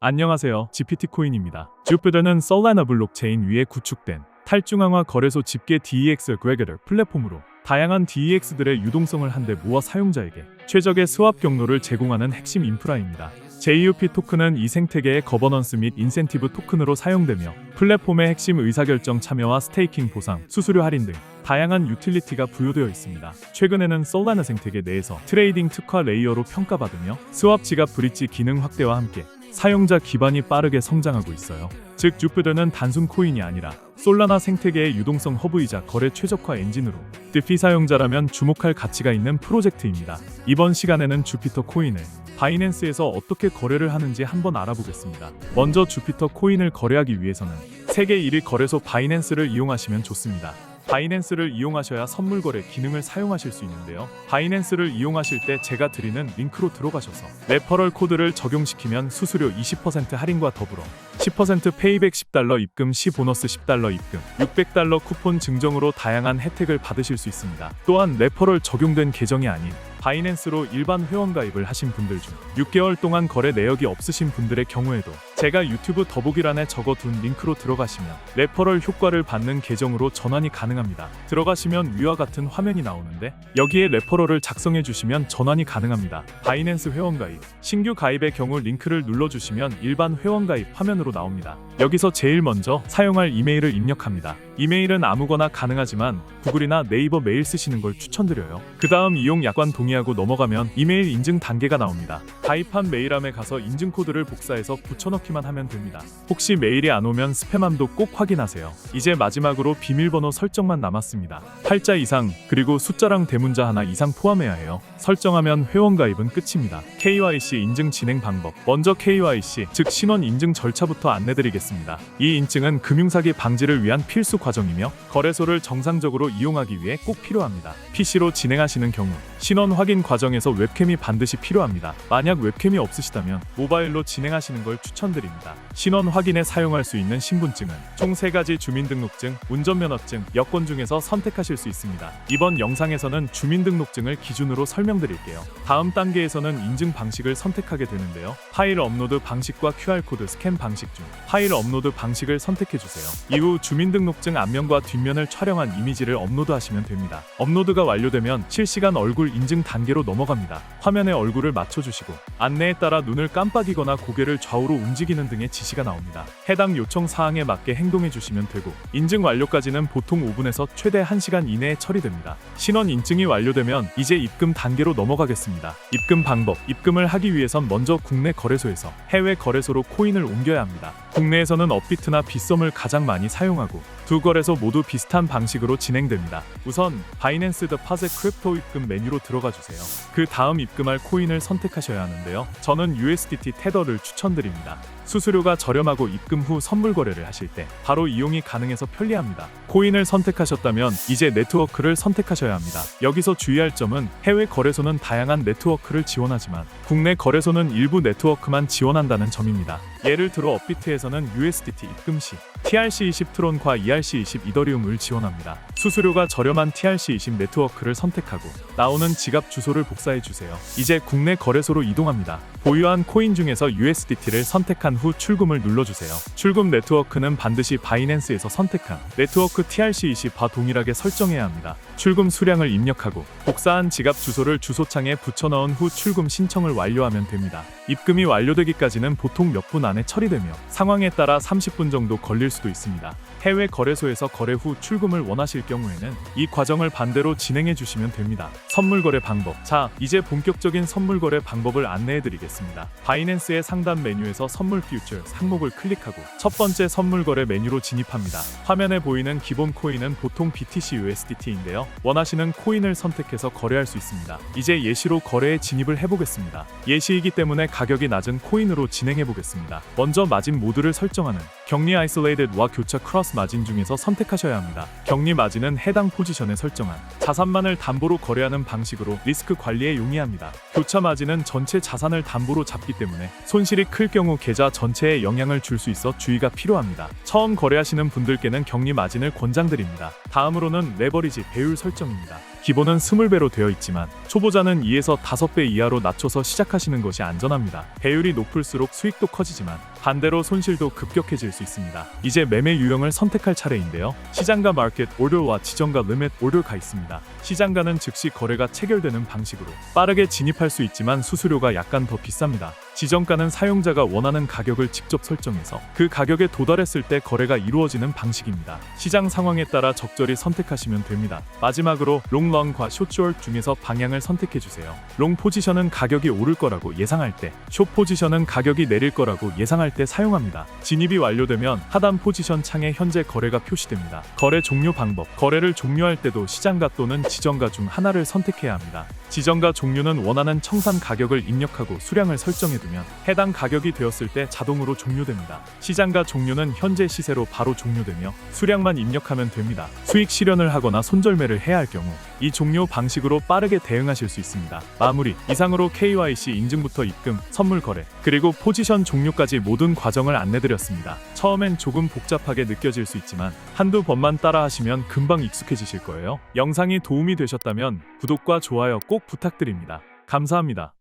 안녕하세요. GPT코인입니다. 주피터는 솔라나 블록체인 위에 구축된 탈중앙화 거래소 집계 DEX 그레게터 플랫폼으로 다양한 DEX들의 유동성을 한데 모아 사용자에게 최적의 스왑 경로를 제공하는 핵심 인프라입니다. JUP 토큰은 이 생태계의 거버넌스 및 인센티브 토큰으로 사용되며 플랫폼의 핵심 의사결정 참여와 스테이킹 보상, 수수료 할인 등 다양한 유틸리티가 부여되어 있습니다. 최근에는 솔라나 생태계 내에서 트레이딩 특화 레이어로 평가받으며 스왑 지갑 브릿지 기능 확대와 함께 사용자 기반이 빠르게 성장하고 있어요. 즉 주피터는 단순 코인이 아니라 솔라나 생태계의 유동성 허브이자 거래 최적화 엔진으로 디피 사용자라면 주목할 가치가 있는 프로젝트입니다. 이번 시간에는 주피터 코인을 바이낸스에서 어떻게 거래를 하는지 한번 알아보겠습니다. 먼저 주피터 코인을 거래하기 위해서는 세계 1위 거래소 바이낸스를 이용하시면 좋습니다. 바이낸스를 이용하셔야 선물 거래 기능을 사용하실 수 있는데요. 바이낸스를 이용하실 때 제가 드리는 링크로 들어가셔서 레퍼럴 코드를 적용시키면 수수료 20% 할인과 더불어 10% 페이백 10달러 입금 시 보너스 10달러 입금 600달러 쿠폰 증정으로 다양한 혜택을 받으실 수 있습니다. 또한 레퍼럴 적용된 계정이 아닌 바이낸스로 일반 회원 가입을 하신 분들 중 6개월 동안 거래 내역이 없으신 분들의 경우에도 제가 유튜브 더보기란에 적어둔 링크로 들어가시면 레퍼럴 효과를 받는 계정으로 전환이 가능합니다. 들어가시면 위와 같은 화면이 나오는데 여기에 레퍼럴을 작성해 주시면 전환이 가능합니다. 바이낸스 회원 가입 신규 가입의 경우 링크를 눌러주시면 일반 회원 가입 화면으로 나옵니다. 여기서 제일 먼저 사용할 이메일을 입력합니다. 이메일은 아무거나 가능하지만 구글이나 네이버 메일 쓰시는 걸 추천드려요. 그 다음 이용 약관 동의 하고 넘어가면 이메일 인증 단계가 나옵니다. 가입한 메일함에 가서 인증 코드를 복사해서 붙여넣기만 하면 됩니다. 혹시 메일이 안 오면 스팸함도 꼭 확인하세요. 이제 마지막으로 비밀번호 설정만 남았습니다. 8자 이상 그리고 숫자랑 대문자 하나 이상 포함해야 해요. 설정하면 회원 가입은 끝입니다. KYC 인증 진행 방법. 먼저 KYC 즉 신원 인증 절차부터 안내드리겠습니다. 이 인증은 금융사기 방지를 위한 필수 과정이며 거래소를 정상적으로 이용하기 위해 꼭 필요합니다. PC로 진행하시는 경우 신원 확인 과정에서 웹캠이 반드시 필요합니다. 만약 웹캠이 없으시다면 모바일로 진행하시는 걸 추천드립니다. 신원 확인에 사용할 수 있는 신분증은 총 3가지 주민등록증, 운전면허증, 여권 중에서 선택하실 수 있습니다. 이번 영상에서는 주민등록증을 기준으로 설명드릴게요. 다음 단계에서는 인증 방식을 선택하게 되는데요. 파일 업로드 방식과 QR코드 스캔 방식 중 파일 업로드 방식을 선택해 주세요. 이후 주민등록증 앞면과 뒷면을 촬영한 이미지를 업로드하시면 됩니다. 업로드가 완료되면 실시간 얼굴 인증 단계로 넘어갑니다. 화면에 얼굴을 맞춰주시고 안내에 따라 눈을 깜빡이거나 고개를 좌우로 움직이는 등의 지시가 나옵니다. 해당 요청 사항에 맞게 행동해 주시면 되고 인증 완료까지는 보통 5분에서 최대 1시간 이내에 처리됩니다. 신원 인증이 완료되면 이제 입금 단계로 넘어가겠습니다. 입금 방법 입금을 하기 위해선 먼저 국내 거래소에서 해외 거래소로 코인을 옮겨야 합니다. 국내에서는 업비트나 빗썸을 가장 많이 사용하고 두 거래소 모두 비슷한 방식으로 진행됩니다. 우선 바이낸스 더 파제 크립토 입금 메뉴로 들어가 주세요. 그 다음 입금할 코인을 선택하셔야 하는데요. 저는 USDT 테더를 추천드립니다. 수수료가 저렴하고 입금 후 선물 거래를 하실 때 바로 이용이 가능해서 편리합니다. 코인을 선택하셨다면 이제 네트워크를 선택하셔야 합니다. 여기서 주의할 점은 해외 거래소는 다양한 네트워크를 지원하지만 국내 거래소는 일부 네트워크만 지원한다는 점입니다. 예를 들어 업비트에서는 USDT 입금 시 TRC20 트론과 ERC20 이더리움을 지원합니다. 수수료가 저렴한 TRC20 네트워크를 선택하고 나오는 지갑 주소를 복사해 주세요. 이제 국내 거래소로 이동합니다. 보유한 코인 중에서 USDT를 선택한 후 출금을 눌러주세요. 출금 네트워크는 반드시 바이낸스에서 선택한 네트워크 TRC20과 동일하게 설정해야 합니다. 출금 수량을 입력하고 복사한 지갑 주소를 주소창에 붙여넣은 후 출금 신청을 완료하면 됩니다. 입금이 완료되기까지는 보통 몇 분 안에 처리되며 상황에 따라 30분 정도 걸릴 수도 있습니다. 해외 거래소에서 거래 후 출금을 원하실 경우에는 이 과정을 반대로 진행해 주시면 됩니다. 선물 거래 방법. 자, 이제 본격적인 선물 거래 방법을 안내해 드리겠습니다. 바이낸스의 상단 메뉴에서 선물 퓨처 항목을 클릭하고 첫 번째 선물 거래 메뉴로 진입합니다. 화면에 보이는 기본 코인은 보통 BTC USDT인데요. 원하시는 코인을 선택해서 거래할 수 있습니다. 이제 예시로 거래에 진입을 해 보겠습니다. 예시이기 때문에 가격이 낮은 코인으로 진행해 보겠습니다. 먼저 마진 모드를 설정하는 격리 아이솔레이드와 교차 크로스 마진 중에서 선택하셔야 합니다. 격리 마진은 해당 포지션에 설정한 자산만을 담보로 거래하는 방식으로 리스크 관리에 용이합니다. 교차 마진은 전체 자산을 담보로 잡기 때문에 손실이 클 경우 계좌 전체에 영향을 줄 수 있어 주의가 필요합니다. 처음 거래하시는 분들께는 격리 마진을 권장드립니다. 다음으로는 레버리지 배율 설정입니다. 기본은 20배로 되어 있지만 초보자는 2에서 5배 이하로 낮춰서 시작하시는 것이 안전합니다. 배율이 높을수록 수익도 커지지만 반대로 손실도 급격해질 수 있습니다. 이제 매매 유형을 선택할 차례인데요. 시장가 마켓 오더와 지정가 리밋 오더가 있습니다. 시장가는 즉시 거래가 체결되는 방식으로 빠르게 진입할 수 있지만 수수료가 약간 더 비쌉니다. 지정가는 사용자가 원하는 가격을 직접 설정해서 그 가격에 도달했을 때 거래가 이루어지는 방식입니다. 시장 상황에 따라 적절히 선택하시면 됩니다. 마지막으로 롱 런과 숏쇼트 중에서 방향을 선택해 주세요. 롱 포지션은 가격이 오를 거라고 예상할 때, 숏 포지션은 가격이 내릴 거라고 예상할 때 사용합니다. 진입이 완료되면 하단 포지션 창에 현재 거래가 표시됩니다. 거래 종료 방법. 거래를 종료할 때도 시장가 또는 지정가 중 하나를 선택해야 합니다. 지정가 종류는 원하는 청산 가격을 입력하고 수량을 설정해 두면 해당 가격이 되었을 때 자동으로 종료됩니다. 시장가 종류는 현재 시세로 바로 종료되며 수량만 입력하면 됩니다. 수익 실현을 하거나 손절매를 해야 할 경우 이 종료 방식으로 빠르게 대응하실 수 있습니다. 마무리 이상으로 KYC 인증부터 입금, 선물 거래, 그리고 포지션 종료까지 모든 과정을 안내드렸습니다. 처음엔 조금 복잡하게 느껴질 수 있지만 한두 번만 따라 하시면 금방 익숙해지실 거예요. 영상이 도움이 되셨다면 구독과 좋아요 꼭 부탁드립니다. 감사합니다.